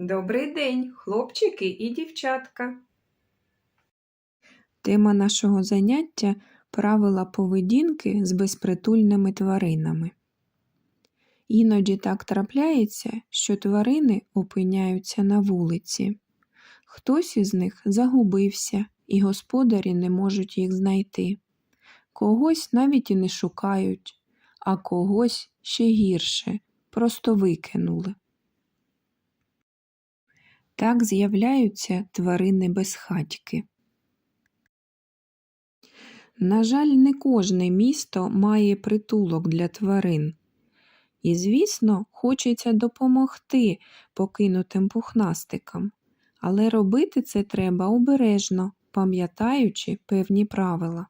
Добрий день, хлопчики і дівчатка. Тема нашого заняття правила поведінки з безпритульними тваринами. Іноді так трапляється, що тварини опиняються на вулиці. Хтось із них загубився, і господарі не можуть їх знайти. Когось навіть і не шукають, а когось ще гірше просто викинули. Так з'являються тварини безхатьки. На жаль, не кожне місто має притулок для тварин. І, звісно, хочеться допомогти покинутим пухнастикам, але робити це треба обережно, пам'ятаючи певні правила.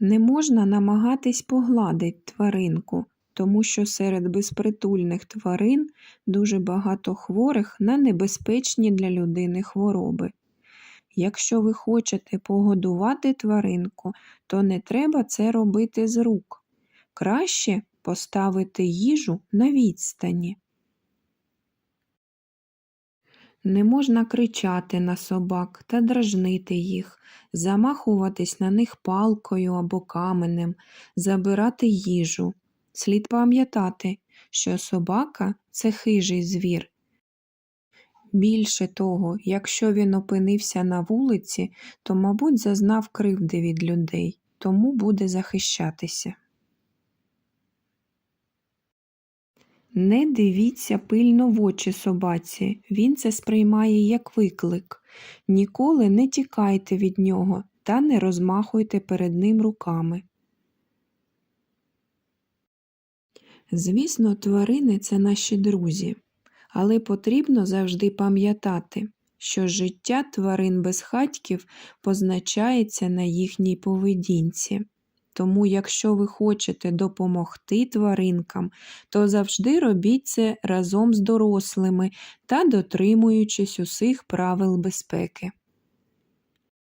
Не можна намагатись погладить тваринку, тому що серед безпритульних тварин дуже багато хворих на небезпечні для людини хвороби. Якщо ви хочете погодувати тваринку, то не треба це робити з рук. Краще поставити їжу на відстані. Не можна кричати на собак та дражнити їх, замахуватись на них палкою або каменем, забирати їжу. Слід пам'ятати, що собака це хижий звір. Більше того, якщо він опинився на вулиці, то, мабуть, зазнав кривди від людей, тому буде захищатися. Не дивіться пильно в очі собаці, він це сприймає як виклик. Ніколи не тікайте від нього та не розмахуйте перед ним руками. Звісно, тварини це наші друзі, але потрібно завжди пам'ятати, що життя тварин безхатьків позначається на їхній поведінці. Тому, якщо ви хочете допомогти тваринкам, то завжди робіть це разом з дорослими та дотримуючись усіх правил безпеки.